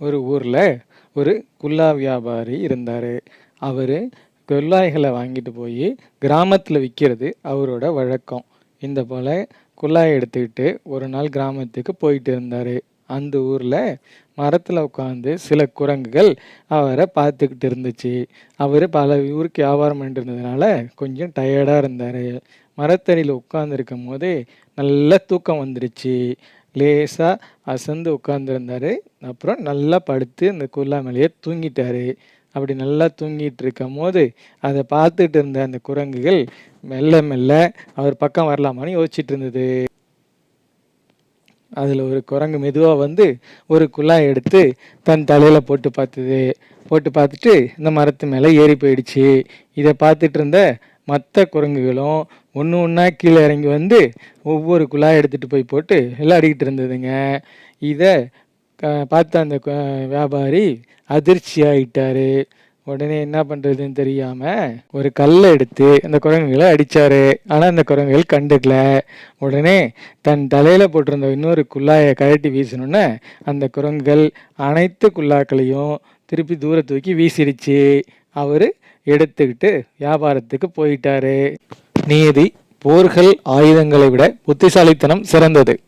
ஒரு ஊரில் ஒரு குல்லா வியாபாரி இருந்தார். அவர் குல்லாய்களை வாங்கிட்டு போய் கிராமத்தில் விற்கிறது அவரோட வழக்கம். இந்த போல் குல்லாய் எடுத்துக்கிட்டு ஒரு நாள் கிராமத்துக்கு போயிட்டு இருந்தார். அந்த ஊரில் மரத்தில் உட்காந்து சில குரங்குகள் அவரை பார்த்துக்கிட்டு இருந்துச்சு. அவர் பல ஊருக்கு வியாபாரம் பண்ணிட்டு இருந்ததுனால கொஞ்சம் டயர்டாக இருந்தார். மரத்தடியில் உட்காந்துருக்கும் போது நல்ல தூக்கம் வந்துருச்சு. லேசாக அசந்து உட்காந்துருந்தாரு அப்புறம் நல்லா படுத்து இந்த குல்லா மேலேயே தூங்கிட்டாரு. அப்படி நல்லா தூங்கிட்டு இருக்கும் போது அதை பார்த்துட்டு இருந்த அந்த குரங்குகள் மெல்ல மெல்ல அவர் பக்கம் வரலாமான்னு யோசிச்சுட்டு இருந்தது. அதில் ஒரு குரங்கு மெதுவாக வந்து ஒரு குழாய் எடுத்து தன் தலையில் போட்டு பார்த்தது. போட்டு பார்த்துட்டு இந்த மரத்து மேலே ஏறி போயிடுச்சு. இதை பார்த்துட்டு இருந்த மற்ற குரங்குகளும் ஒன்று ஒன்றா கீழே இறங்கி வந்து ஒவ்வொரு குழாய் எடுத்துகிட்டு போய் போட்டு விளையாடிக்கிட்டு இருந்ததுங்க. இதை க- பார்த்த அந்த வியாபாரி அதிர்ச்சி ஆகிட்டார் உடனே என்ன பண்ணுறதுன்னு தெரியாமல் ஒரு கல்லை எடுத்து அந்த குரங்குகளை அடித்தார் ஆனால் அந்த குரங்குகள் கண்டுக்கல. உடனே தன் தலையில் போட்டிருந்த இன்னொரு குழாயை கழட்டி வீசணுன்னே அந்த குரங்குகள் அனைத்து குல்லாக்களையும் திருப்பி தூர தூக்கி வீசிடுச்சு. அவர் எடுத்துக்கிட்டு வியாபாரத்துக்கு போயிட்டாரு. நீதி போர்கள் ஆயுதங்களை விட புத்திசாலித்தனம் சிறந்தது.